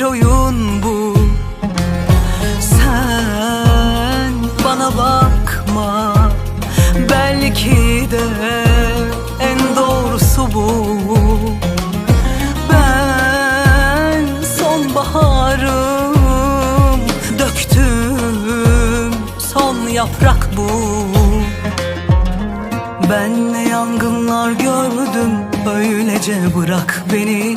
bir oyun bu. Sen bana bakma Belki de en doğrusu bu. Ben sonbaharım Döktüm son yaprak bu. Ben ne yangınlar gördüm Öylece bırak beni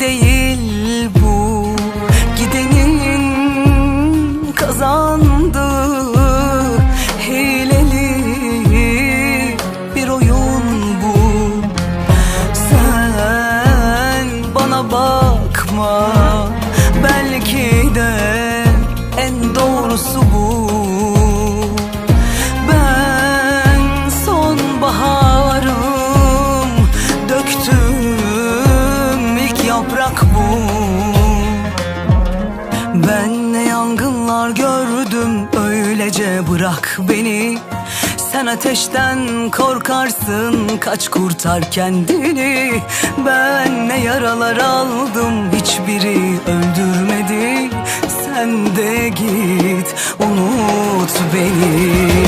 değil bu. Gidenin kazandığı Hileli bir oyun bu. Sen bana bakma Belki de en doğrusu bırak beni. Sen ateşten korkarsın kaç kurtar kendini. Ben ne yaralar aldım hiçbiri öldürmedi. Sen de git unut beni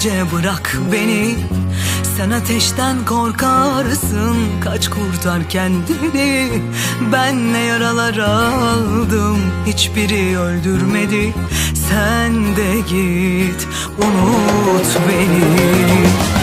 öylece bırak beni. Sen ateşten korkarsın Kaç kurtar kendini. Ben ne yaralar aldım Hiçbiri öldürmedi. Sen de git Unut beni